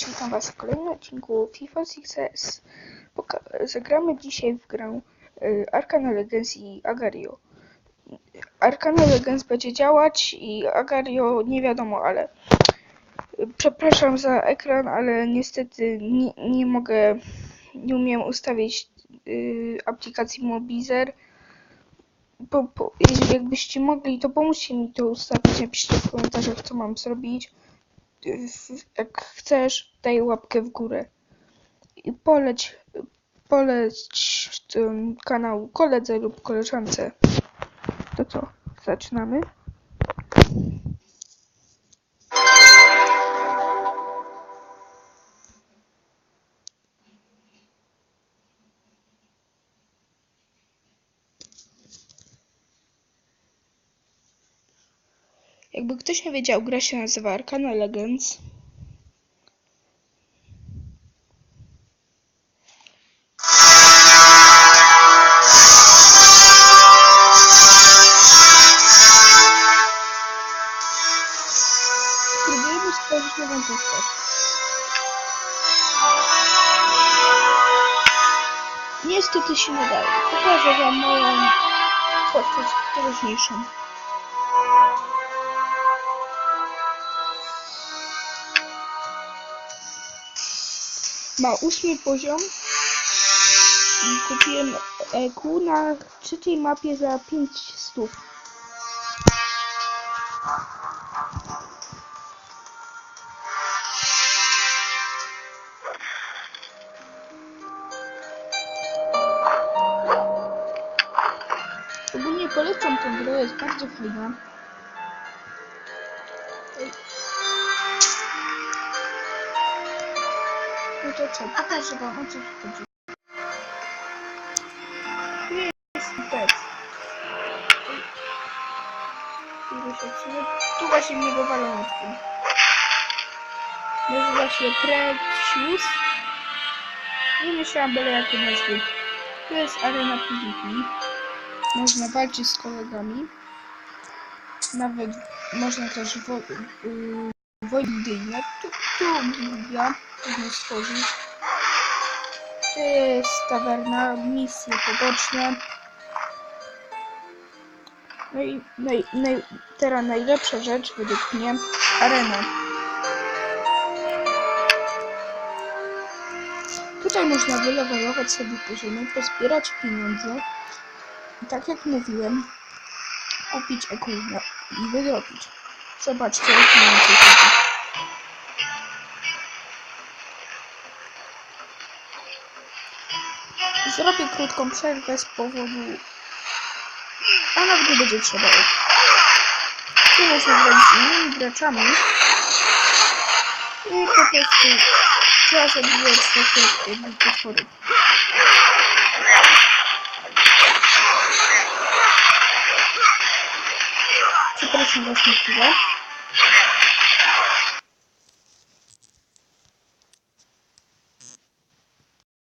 Witam Was w kolejnym odcinku FIFA 6S. Poka- zagramy dzisiaj w grę y, Arcana Legends i Agario. Arcana Legends będzie działać i Agario nie wiadomo, ale y, przepraszam za ekran, ale niestety nie, nie mogę, nie umiem ustawić y, aplikacji Mobizer. Jeżeli jakbyście mogli, to pomóżcie mi to ustawić, napiszcie w komentarzach, co mam zrobić jak chcesz, daj łapkę w górę. I poleć, poleć ten kanał koledze lub koleżance. To co, zaczynamy? Jakby ktoś nie wiedział, gra się nazywa Arcana Legends. Spróbujemy stworzyć nową postać. Niestety się nie daje. Pokażę wam moją postać teraźniejszą. Ma ósmy poziom. I kupiłem EQ na trzeciej mapie za 500. Ogólnie polecam tę grę, jest bardzo fajna. No to co, pokażę wam o co tu chodzi. Tu jest odsunie. Tu właśnie mnie wywalą łódką. Nazywa się Precious. Nie myślałam byle jakie nazwy. Tu jest arena PvP. Można walczyć z kolegami. Nawet można też wo yy, wojnę. Tu, tu ja można stworzyć. To jest tawerna, misje poboczne. No i naj, naj, teraz najlepsza rzecz według mnie arena. Tutaj można wylewelować sobie poziomy, pozbierać pieniądze i tak jak mówiłem, kupić ekulę i wydrobić. Zobaczcie, jak pieniądze chodzi. Zrobię krótką przerwę z powodu... A nawet nie będzie trzeba. Tu można grać z innymi graczami. I po prostu trzeba zabijać takie potwory. Przepraszam was na chwilę.